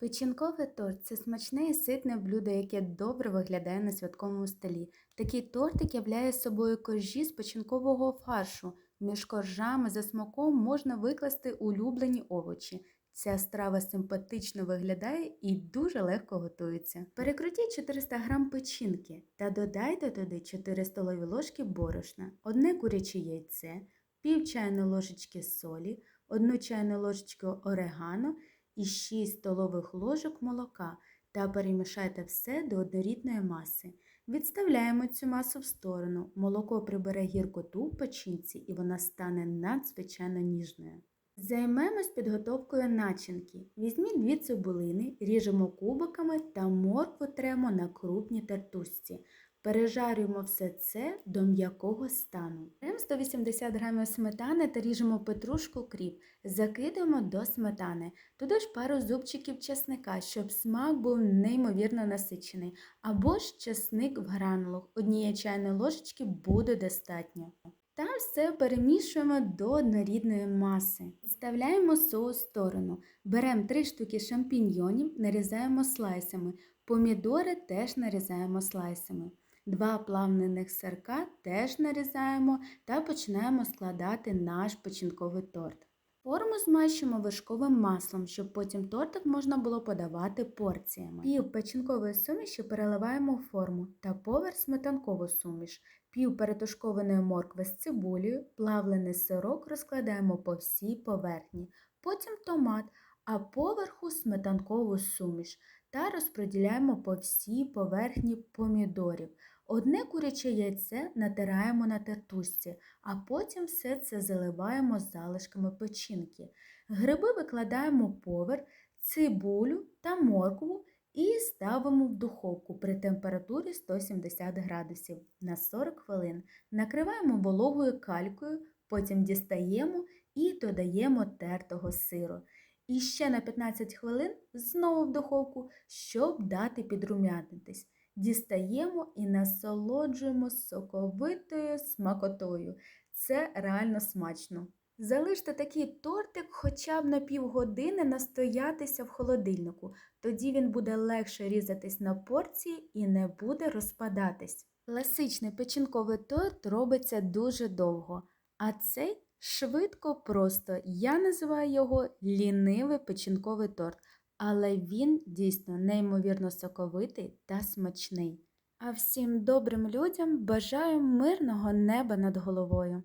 Печінковий торт це смачне і ситне блюдо, яке добре виглядає на святковому столі. Такий тортик являє собою коржі з печінкового фаршу. Між коржами за смаком можна викласти улюблені овочі. Ця страва симпатично виглядає і дуже легко готується. Перекрутіть 400 г печінки та додайте туди 4 столові ложки борошна, одне куряче яйце, пів чайної ложечки солі, 1 чайну ложечку орегано і 6 столових ложок молока та перемішайте все до однорідної маси. Відставляємо цю масу в сторону. Молоко прибере гіркоту в печінці і вона стане надзвичайно ніжною. Займемось підготовкою начинки. Візьміть дві цибулини, ріжемо кубиками та моркву тремо на крупній тертушці. Пережарюємо все це до м'якого стану. Беремо 180 г сметани та ріжемо петрушку кріп. Закидуємо до сметани. Туди ж пару зубчиків чесника, щоб смак був неймовірно насичений. Або ж чесник в гранулах. Однієї чайної ложечки буде достатньо. Та все перемішуємо до однорідної маси. Відставляємо соус в сторону. Беремо 3 штуки шампіньйонів, нарізаємо слайсами. Помідори теж нарізаємо слайсами. Два плавлених сирка теж нарізаємо та починаємо складати наш печінковий торт. Форму змащуємо вершковим маслом, щоб потім тортик можна було подавати порціями. Пів печінкової суміші переливаємо в форму та поверх сметанкову суміш. Пів перетушкованої моркви з цибулею, плавлений сирок розкладаємо по всій поверхні, потім томат, а поверху сметанкову суміш та розподіляємо по всій поверхні помідорів. Одне куряче яйце натираємо на тертушці, а потім все це заливаємо залишками печінки. Гриби викладаємо поверх, цибулю та моркву і ставимо в духовку при температурі 170 градусів на 40 хвилин. Накриваємо вологою калькою, потім дістаємо і додаємо тертого сиру. І ще на 15 хвилин знову в духовку, щоб дати підрум'янитись. Дістаємо і насолоджуємо соковитою смакотою. Це реально смачно. Залиште такий тортик хоча б на півгодини настоятися в холодильнику, тоді він буде легше різатись на порції і не буде розпадатись. Класичний печінковий торт робиться дуже довго, а цей швидко просто. Я називаю його лінивий печінковий торт, але він дійсно неймовірно соковитий та смачний. А всім добрим людям бажаю мирного неба над головою.